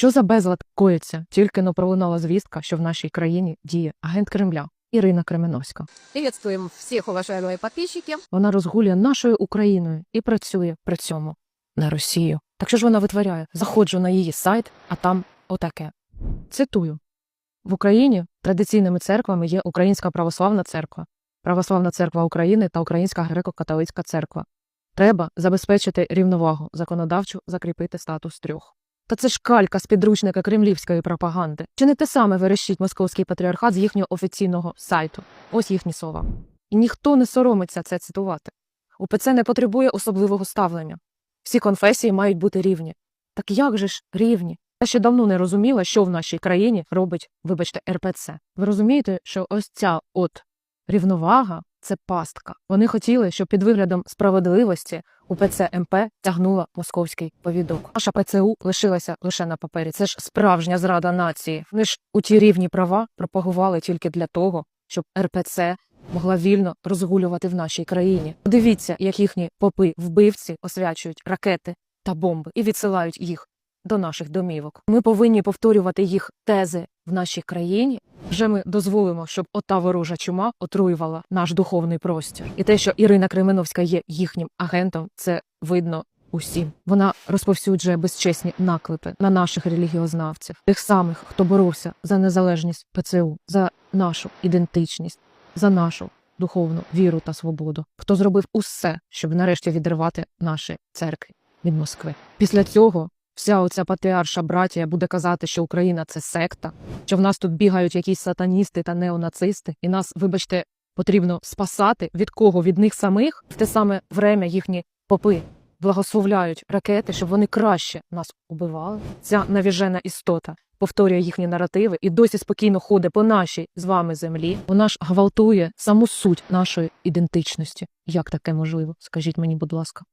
Що за безлад коїться? Тільки но пролунала звістка, що в нашій країні діє агент Кремля Ірина Кременовська. Приветствуем всех уважаемые подписчики. Вона розгулює нашою Україною і працює при цьому на Росію. Так що ж вона витворяє? Заходжу на її сайт, а там отаке. Цитую: в Україні традиційними церквами є Українська православна церква, Православна церква України та Українська греко-католицька церква. Треба забезпечити рівновагу, законодавчу закріпити статус трьох. Та це ж калька з підручника кремлівської пропаганди. Чи не те саме верещить московський патріархат з їхнього офіційного сайту? Ось їхні слова. І ніхто не соромиться це цитувати. УПЦ не потребує особливого ставлення. Всі конфесії мають бути рівні. Так як же ж рівні? Я ще давно не розуміла, що в нашій країні робить, вибачте, РПЦ. Ви розумієте, що ось ця от рівновага це пастка. Вони хотіли, щоб під виглядом справедливості УПЦ МП тягнула московський повідок. Наша ПЦУ лишилася лише на папері. Це ж справжня зрада нації. Вони ж у ті рівні права пропагували тільки для того, щоб РПЦ могла вільно розгулювати в нашій країні. Подивіться, як їхні попи вбивці освячують ракети та бомби і відсилають їх до наших домівок. Ми повинні повторювати їх тези в нашій країні. Вже ми дозволимо, щоб ота ворожа чума отруювала наш духовний простір. І те, що Ірина Кременовська є їхнім агентом, це видно усім. Вона розповсюджує безчесні наклепи на наших релігіознавців, тих самих, хто боровся за незалежність ПЦУ, за нашу ідентичність, за нашу духовну віру та свободу, хто зробив усе, щоб нарешті відривати наші церкви від Москви. Після цього вся оця патріарша братія буде казати, що Україна це секта, що в нас тут бігають якісь сатаністи та неонацисти, і нас, вибачте, потрібно спасати від кого? Від них самих в те саме время їхні попи благословляють ракети, щоб вони краще нас убивали. Ця навіжена істота повторює їхні наративи і досі спокійно ходить по нашій з вами землі. Вона ж гвалтує саму суть нашої ідентичності. Як таке можливо? Скажіть мені, будь ласка.